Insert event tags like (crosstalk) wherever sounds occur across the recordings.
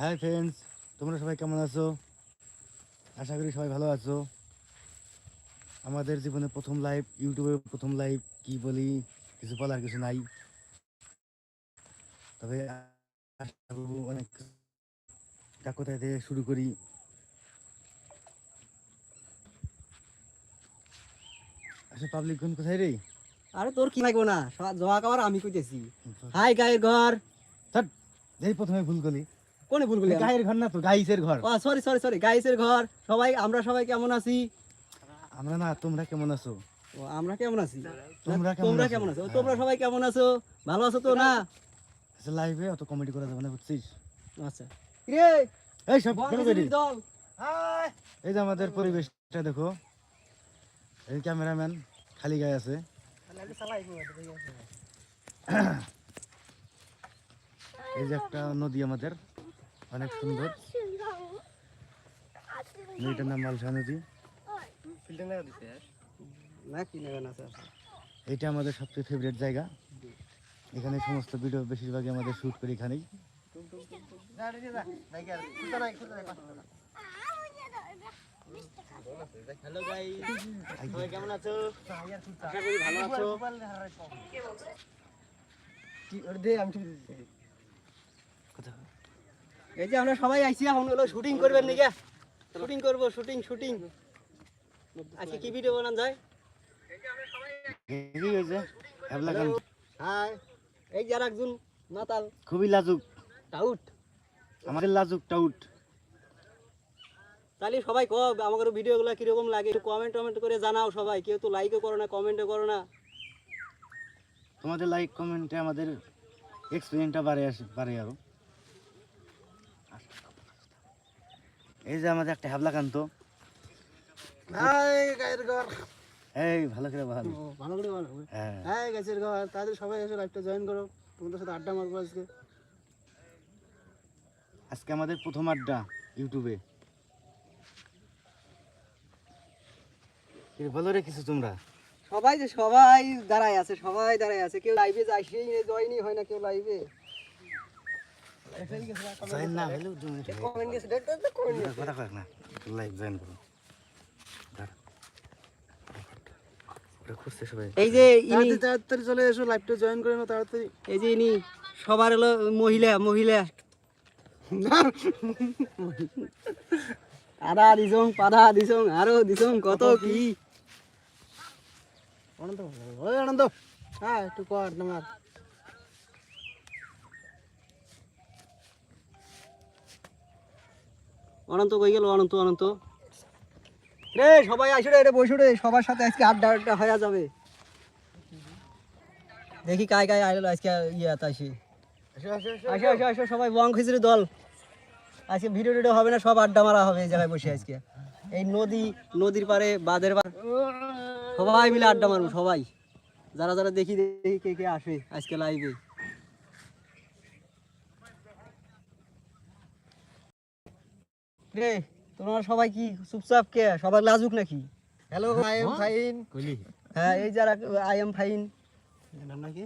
Hi friends তোমরা সবাই কেমন আছো? আশা করি সবাই ভালো আছো। আমাদের জীবনে প্রথম লাইভ ইউটিউবে প্রথম লাইভ কি বলি কিছু বলার কিছু নাই। তবে আশা করব অনেক তা কোথায় থেকে শুরু করি। আচ্ছা পাবলিক কোন কোথায় রে? আরে তোর কি লাগবো না? জমা খাবার আমি কইতেছি। হাই গায়ের ঘর। এই প্রথমে ভুল করলি। কোনে ভুল করলি গায়ের ঘর না তো গাইসের ঘর। ও সরি সরি সরি গাইসের ঘর। সবাই আমরা সবাই কেমন আছি? আমরা না তোমরা কেমন আছো? ও আমরা কেমন আছি? তোমরা তোমরা কেমন আছো? হ্যাঁ। তোমরা সবাই কেমন আছো? ভালো আছো তো না? আচ্ছা লাইভে অত কমেডি করা যাবে না বুঝছিস? আচ্ছা। রে এই সব দল এই যে আমাদের পরিবেশটা দেখো। এই ক্যামেরাম্যান খালি গায়ে আছে। এই যে একটা নদী আমাদের। অনেক সুন্দর। নদীটার নাম মালসা নদী এটা আমাদের সবচেয়ে ফেভারিট জায়গা। এখানে সমস্ত ভিডিও বেশিরভাগই আমাদের শুট করি এখানেই। কেমন আছো ভালো আছো এই যে আমরা সবাই আইছি এখন হলো শুটিং করবেন নাকি? শুটিং করব শুটিং শুটিং আজকে কি ভিডিও বানান যায়? হাই এই যে আর একজন মাতাল খুবই লাজুক। টাউট আমাদের লাজুক টাউট তাহলে সবাই কব আমাদের ভিডিওগুলো কীরকম লাগে? একটু কমেন্ট টমেন্ট করে জানাও সবাই। কেউ তো লাইকও করো না কমেন্টও করো না। তোমাদের লাইক কমেন্টে আমাদের এক্সপিরিয়েন্সটা বাড়ে আসে বাড়ে আরও। এই যে আমাদের একটা হ্যাবলা কান্ত। এই ভালো করে ভালো ভালো করে বলো। হ্যাঁ। গাছের ঘর তাদের সবাই এসে লাইভটা জয়েন করো। তোমাদের সাথে আড্ডা মারবো আজকে। আজকে আমাদের প্রথম আড্ডা ইউটিউবে। কি বলো রে কিছু তোমরা? সবাই যে সবাই দাঁড়ায় আছে সবাই দাঁড়ায় আছে। কেউ লাইভে যায় সেই জয়েনই হয় না কেউ লাইভে জয়েন না হলেও দু মিনিট কমেন্ট গেছে দেখ দেখ কমেন্ট গেছে। কথা কয়েক না লাইভ জয়েন করো দাঁড়া। ওটা খুঁজছে সবাই এই যে ইনি তাড়াতাড়ি চলে এসো লাইভটা জয়েন করে নাও তাড়াতাড়ি। এই যে ইনি সবার হলো মহিলা মহিলা। আদা দিছং পাদা দিছং আরও দিছং কত কি? আনন্দ ওই আনন্দ। হ্যাঁ একটু কর তোমার। অনন্ত কই গেল? অনন্ত অনন্ত। রে সবাই আসো রে বসো রে সবার সাথে আজকে আড্ডা আড্ডা হয়ে যাবে। দেখি কায় কায় আইলো আজকে ইয়ে তাইছি আসো আসো আসো। আসো আসো আসো সবাই বং খিচুড়ি দল। আজকে ভিডিও টিডিও হবে না সব আড্ডা মারা হবে এই জায়গায় বসে আজকে। এই নদী নদীর পারে বাঁধের পারে সবাই মিলে আড্ডা মারবো সবাই। যারা যারা দেখি দেখি কে কে আসে আজকে লাইভে রে তোমরা সবাই কি চুপচাপ কে? সবাই লাজুক নাকি? হ্যালো আই এম ফাইন হ্যাঁ এই যারা আই এম ফাইন নাম নাকি?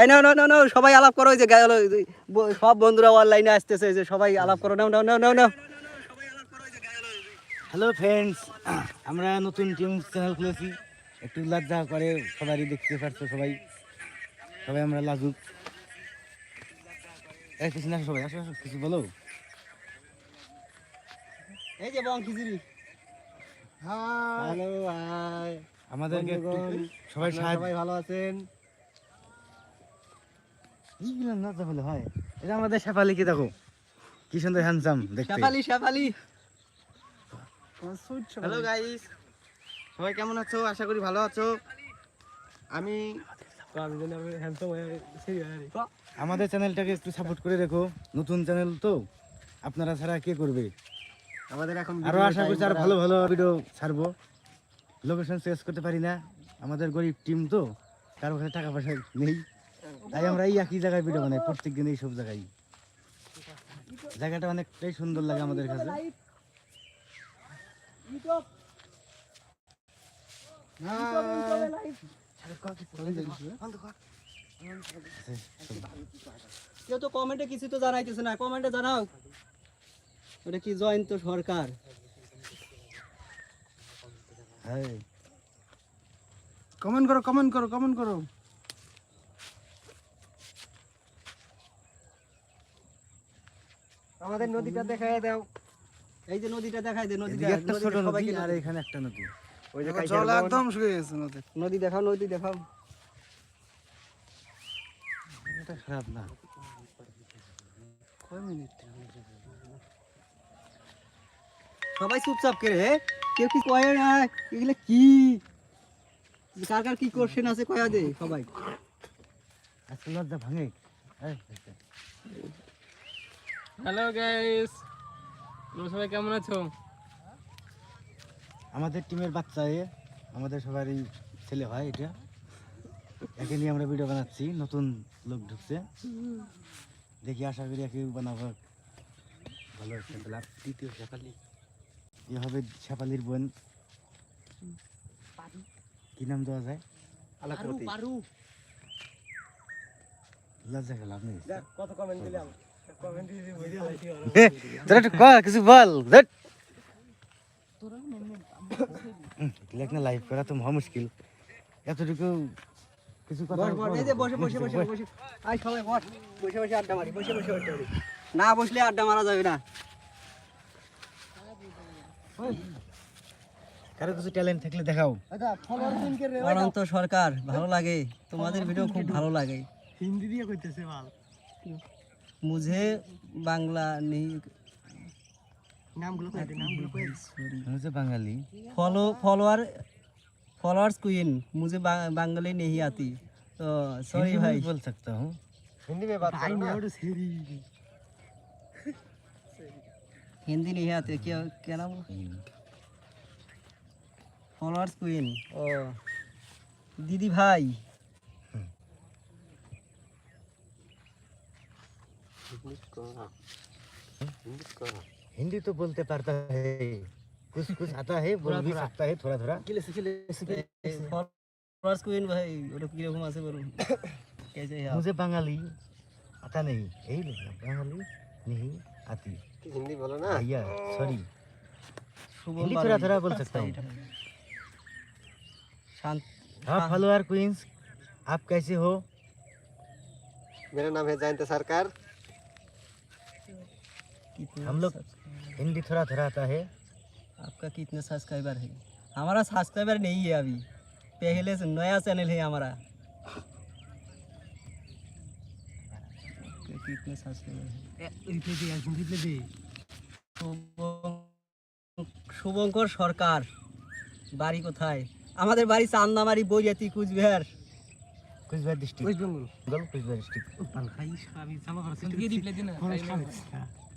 এই নাও নাও নাও নাও সবাই আলাপ করো যে সব বন্ধুরা অনলাইনে আসতেছে যে সবাই আলাপ করো নাও নাও নাও নাও নাও। হ্যালো ফ্রেন্ডস আমরা নতুন টিম চ্যানেল খুলেছি। একটু লজ্জা করে সবারই দেখতে পারছ সবাই। সবাই আমরা লাজুক। এই কিছু না সবাই আসো আসো, কিছু বলো। এই যে বং খিচুড়ি। Hello hi. আমাদেরকে একটু সবাই ভালো আছেন? এইগুলো লজ্জা বলে হয়। এটা আমাদের শেফালিকে দেখো? কি সুন্দর হ্যান্ডসাম দেখতে। শেফালি শেফালি। হ্যালো গাইস সবাই কেমন আছো? আশা করি ভালো আছো। আমি আমাদের চ্যানেলটাকে একটু সাপোর্ট করে দেখো নতুন চ্যানেল তো আপনারা ছাড়া কে করবে? আমাদের এখন আরও আশা করছি আরও ভালো ভালো ভিডিও ছাড়বো। লোকেশন চেঞ্জ করতে পারি না। আমাদের গরিব টিম তো কারও কাছে টাকা পয়সা নেই। তাই আমরা এই একই জায়গায় ভিডিও বানাই প্রত্যেক দিন এই সব জায়গায়। জায়গাটা অনেকটাই সুন্দর লাগে আমাদের কাছে। ইউটিউব কেউ তো কমেন্টে কিছু তো জানাইতেছে না। কমেন্টে জানাও। ওটা কি জয়ন্ত সরকার? হ্যাঁ কমেন্ট করো কমেন্ট করো কমেন্ট করো। আমাদের নদীটা দেখাই দাও। এই যে নদীটা দেখাই দে নদীটা। একটা ছোট নদী আর এখানে একটা নদী। ওই যে জল একদম শুকিয়ে গেছে নদী নদী দেখাও নদী দেখাও। এটা খারাপ না। কয় মিনিট? সবাই চুপচাপ করে কেউ কি কয় না? এগুলো কি? কার কার কি কোশ্চেন আছে কয়া দে সবাই। আজকে লজ্জা ভাঙে। হ্যালো গাইস তোমরা সবাই কেমন আছো? আমাদের টিমের বাচ্চা এ আমাদের সবারই ছেলে হয় এটা। একে নিয়ে আমরা ভিডিও বানাচ্ছি নতুন লোক ঢুকছে। দেখি আশা করি একে বানাবো। ভালো দ্বিতীয় শেফালি। এ হবে শেফালির বোন। কি নাম দেওয়া যায়? লজ্জা খেলাম কত কমেন্ট দিলাম। একটু কর, কিছু বল। না লাইভ করা তো মহা মুশকিল। এতটুকু কিছু কথা বস বস বসে বসে বসে বসে। আই সবাই বস। বসে বসে আড্ডা মারি বসে বসে আড্ডা মারি না বসলে আড্ডা মারা যাবে না। কারও কিছু ট্যালেন্ট থাকলে দেখাও। অনন্ত সরকার ভালো লাগে। তোমাদের ভিডিও খুব ভালো লাগে। হিন্দি দিয়ে কইতেছে মাল। মুঝে বাংলা নেই। নামগুলো কই দে নামগুলো কই মুঝে Bengali follow follower followers queen मुझे बा- बंगाली नहीं आती तो सॉरी हिंदी में भाई भी बोल सकता हूँ হিন্দি মে বাত করো না हिंदी नहीं आती क्या क्या नाम फॉलोअर्स क्वीन ओ दीदी भाई हिंदी हिंदी तो बोलते पड़ता है। कुछ कुछ आता है बोल भी सकता है थोड़ा थोड़ा किले से किले से। फॉलोअर्स को इन भाई और किले घुमा से बोलूँ। कैसे है मुझे बंगाली आता नहीं। यही लिखना बंगाली नहीं आती। हिंदी बोलो ना। भैया सॉरी हिंदी थोड़ा थोड़ा बोल सकता हूँ। अच्छा, शांत हाँ फॉलोअर क्वींस आप कैसे हो? मेरा नाम है जयंत सरकार। हम लोग हिंदी थोड़ा थोड़ा आता है आपका कितने सब्सक्राइबर है हमारा सब्सक्राइबर नहीं है अभी पहले से नया चैनल है हमारा आपके कितने सब्सक्राइबर है শুভং- শুভঙ্কর সরকার বাড়ি কোথায় আমাদের বাড়ি চান্দামারি বৈরাতি কুচবিহার कुचबिहार डिस्ट्रिक्ट वेस्ट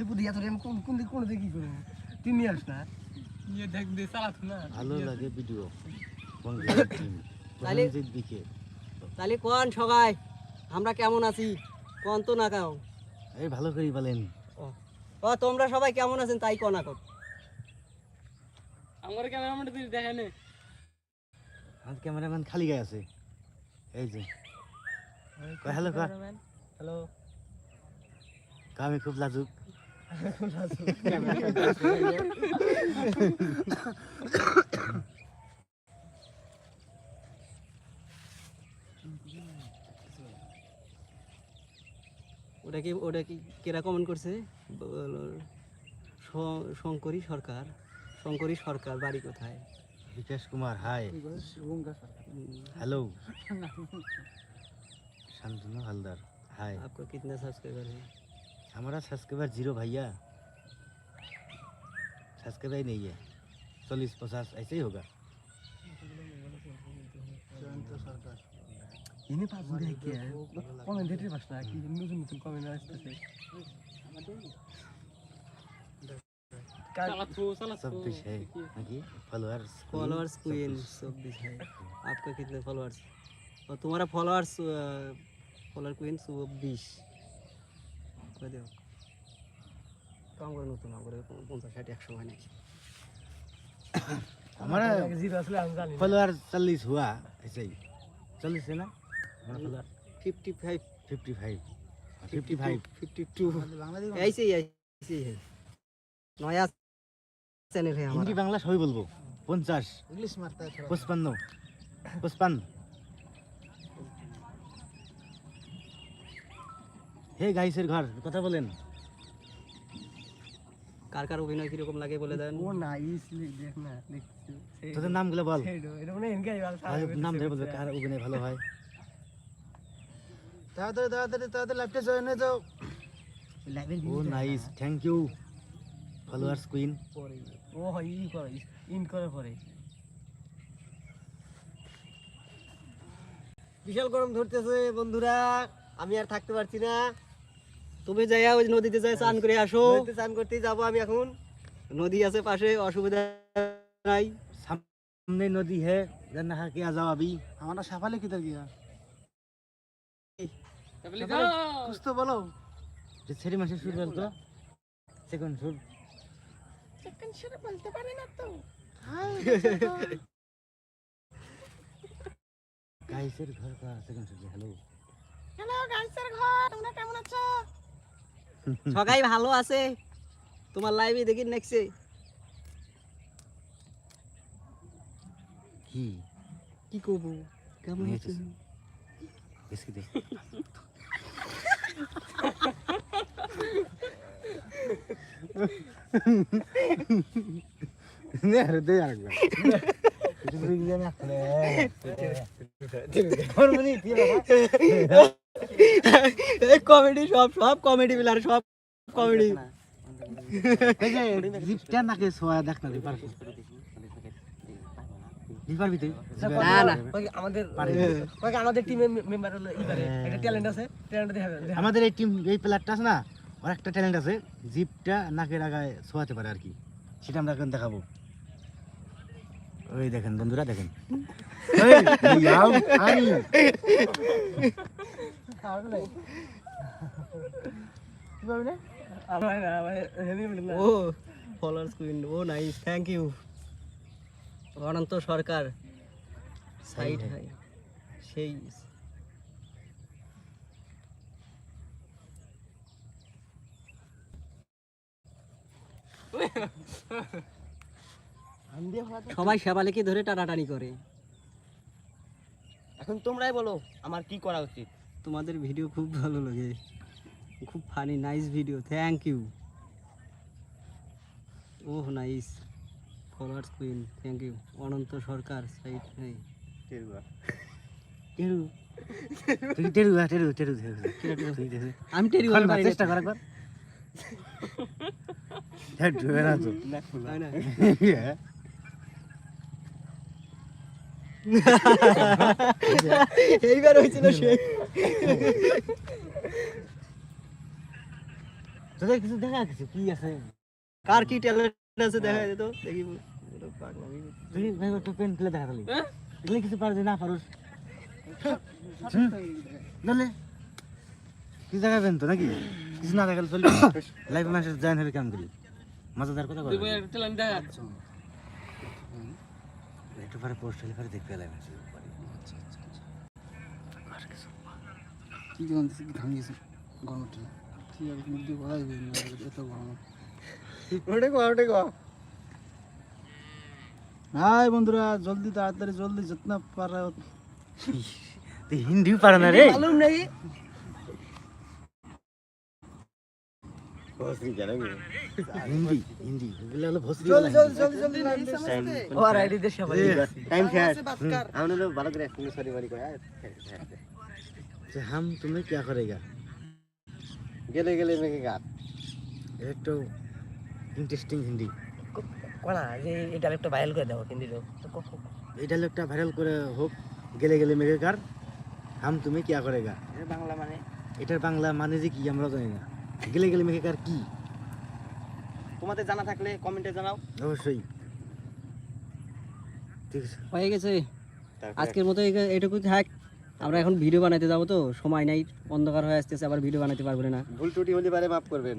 কোন কোন দিক কোন দিক কি করব? তুই নিয়ে আস না দেখ দে চালাত না। ভালো লাগে ভিডিও (laughs) তাহলে- কোন সবাই আমরা কেমন আছি? কোন তো না কাও? এই ভালো করে বলেন। ও। তোমরা সবাই কেমন আছেন তাই কোন এখন আমার ক্যামেরাম্যানটা তুই দেখে নে। আমার ক্যামেরাম্যান খালি গায়ে আছে। এই যে। হ্যালো কর হ্যালো আমি খুব লাজুক। ওটা কি ওটা কি কেরা কমেন্ট করছে বলো, শ- শঙ্করী সরকার শঙ্করী সরকার বাড়ি কোথায় Bikash Kumar hi hello Shantanu Haldar hi आपका कितना सब्सक्राइबर है हमारा सब्सक्राइबर जीरो भैया सब्सक्राइबर ही नहीं है चालीस पचास ऐसे ही होगा ইনি পাঁচ है फॉलोअर्स फॉलोअर्स क्वीन चौबीस है आपका कितने फॉलोअर्स और तुम्हारा फॉलोअर्स फॉलोअर क्वीन चौबीस করে নতুন পঞ্চাশ ষাট একশো হয় নাকি। আমার ফলোয়ার চল্লিশ চল্লিশ না? Fifty five fifty five fifty five fifty two নয়া চ্যানেল হিন্দি বাংলা সবই বলব। পঞ্চাশ ইংলিশ মারতে পঁচপান্ন পঁচপান্ন। হে গাইসের ঘর কথা বলেন। কার কার অভিনয় কীরকম লাগে বলে দেন? ও না ইসলি দেখ না দেখছি। তোদের নামগুলো বল। এটা মনে এনকাই ভালো নাম ধরে বলবে কার অভিনয় ভালো হয়। তাড়াতাড়ি তাড়াতাড়ি তাড়াতাড়ি লাইভটা জয়েন হয়ে যাও ও nice thank you followers queen ও হয় ই করে ইন করে পরে। বিশাল গরম ধরতেছে বন্ধুরা। আমি আর থাকতে পারছি না। তুমি যাই ওই নদীতে যাই চান করে আসো। চান করতে যাব আমি এখন। নদী আছে পাশে অসুবিধা নাই। সামনে নদী হ্যাঁ জানা কে যাও আবি আমার সাফালে কি তোর গিয়া বলো। মাসে সুর বলতো। সেকেন্ড সুর। ঘর কেমন (laughs) সবাই ভালো আছে? তোমার লাইভে দেখি নেক্সটে কি? কি করব? কেমন নিয়ে আছো? এসেছি। এসকি দে। নে আরে দে আরেকবার। এটা বুঝি জানা? করে কমেডি সব সব কমেডি বিলার সব কমেডি জিপটা নাকে সোয়া দেখ না রে পারবি দি পারবি তুই না, না। ওই আমাদের পারে। ওই আমাদের টিমের মেম্বার হলো ই পারে। একটা ট্যালেন্ট আছে ট্যালেন্ট দেখাবে আমাদের এই টিম এই প্লেয়ারটা আছে না ওর একটা ট্যালেন্ট আছে জিপটা নাকের আগায় শোয়াতে পারে আর কি। সেটা আমরা এখন দেখাবো। ওই দেখেন বন্ধুরা দেখেন। (laughs) এই, এই আও, আই। আমার না আমার হেভি মিডল না। ও followers queen O nice thank you Ananta Sarkar side hi সেই। সবাই শেবালিকে ধরে টানাটানি করে। এখন তোমরাই বলো আমার কি করা উচিত? তোমাদের ভিডিও খুব ভালো লাগে। খুব funny nice video thank you oh nice followers queen thank you Ananta Sarkar side hi টেরু। তুই টেরু টেরু টেরু টেরু তুই দেখে। আমি টেরি খোল চেষ্টা কর একবার। ঢুকে না তো। (laughs) হ্যাঁ। এইবার হয়েছিল সে তোদের কিছু দেখা কিছু কি আছে? কার কি ট্যালেন্ট আছে দেখা যেত দেখি তুই ভাই একটু পেন ফেলে দেখা তাহলে। এগুলো কিছু পারো না পারোস? নাহলে কিছু দেখাবেন তো নাকি? কিছু না দেখালে চলবে। লাইফ মাসের জয়েন হলে কাম করি? মজাদার কথা বলো। ট্যালেন্ট দেখা একটু পরে পোস্ট হলে পরে মাসের কী গন্ধ ঘাম ঠিক আছে মুখ দিয়ে করাই এত গরম। ওটা কো হাই বন্ধুরা জলদি তাড়াতাড়ি জলদি যত্ন পারা। হিন্দি পারে না রে। ভালো করে সরি সরি কয় যে হাম তুমি क्या करेगा গেলে গেলে মেঘে গাত একটু ইন্টারেস্টিং হিন্দি কোনা যে এই ডাইরেক্ট ভাইরাল করে দাও হিন্দি এই ডায়লগটা ভাইরাল করে হোক গেলে গেলে মেঘে কার হাম তুমি কিয়া করেগা বাংলা মানে এটার বাংলা মানে যে কি আমরা জানি না গেলে গেলে মেঘে কি তোমাদের জানা থাকলে কমেন্টে জানাও অবশ্যই ঠিক আছে হয়ে গেছে তারপরে আজকের মতো এই- এইটুকু থাক আমরা এখন ভিডিও বানাইতে যাব তো সময় নাই অন্ধকার হয়ে আসতেছে আবার ভিডিও বানাতে পারব না। ভুল ত্রুটি হলে পারে মাফ করবেন।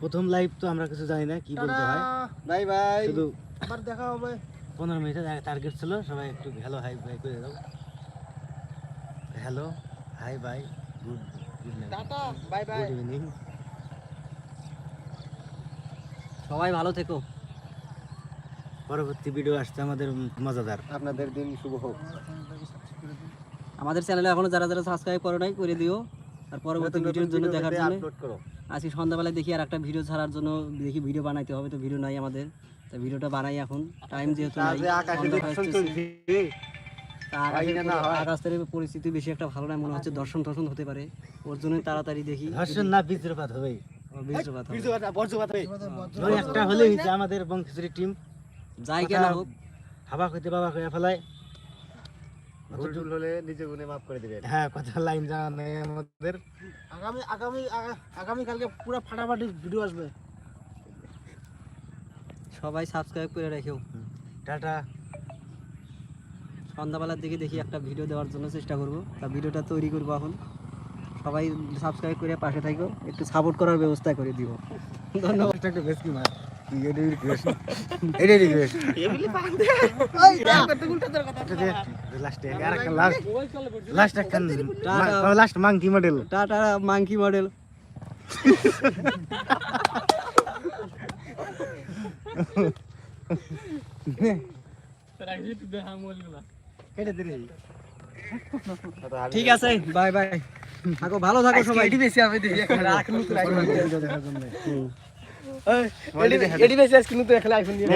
প্রথম লাইভ তো আমরা কিছু জানি না কি বলতে হয়। বাই বাই শুধু আবার দেখা হবে। পনেরো মিনিটের টার্গেট ছিল সবাই একটু হ্যালো হাই বাই করে দাও। Hello hi bye good good night tata bye bye good evening সবাই ভালো থেকো। পরবর্তী ভিডিও আসছে আমাদের মজাদার। আপনাদের দিন শুভ হোক। আমাদের চ্যানেলে এখনও যারা যারা সাবস্ক্রাইব করো নাই করে দিও। আর পরবর্তী ভিডিওর জন্য দেখার জন্য আজকে সন্ধ্যাবেলায় দেখি আর একটা ভিডিও ছাড়ার জন্য দেখি ভিডিও বানাইতে হবে তো ভিডিও নাই আমাদের। তো ভিডিওটা বানাই এখন। টাইম যেহেতু নাই আজকে আকাশে সন্ধ্যা দর্শন আসতেছে। চলছে। তা আকাশের না হয়। আকাশের পরিস্থিতি বেশি একটা ভালো নয় মনে হচ্ছে দর্শন টর্শন হতে পারে। ওর জন্য তাড়াতাড়ি দেখি। ধর্ষণ না বীজ্রপাত হবে। বজ্রপাত হবে। একটা হলেই আমাদের বংশী টিম যাই কেন হোক। হাবা হইতে বাবা হয়ে ফেলায়। ভুল টুল হলে নিজে গুনে মাফ করে দিবেন। হ্যাঁ কথা লাইন জানা নেই আমাদের। আগামী আগামী আগামী কালকে পুরো ফাটাফাটি ভিডিও আসবে। সবাই সাবস্ক্রাইব করে রেখেও। টাটা। সন্ধ্যাবেলার দিকে দেখি একটা ভিডিও দেওয়ার জন্য চেষ্টা করব। তা ভিডিওটা তৈরি করব এখন। সবাই সাবস্ক্রাইব করে পাশে থাকো। একটু সাপোর্ট করার ব্যবস্থা করে দিব। ধন্যবাদ। একটা বেশ কি মার। লাস্টে। Monkey model tata. মাংকি ঠিক আছে বাই বাই থাকো ভালো থাকো সবাই। বেশি আমি দেখি। এডি বেশি আজকে নতুন একটা আইফোন দিয়ে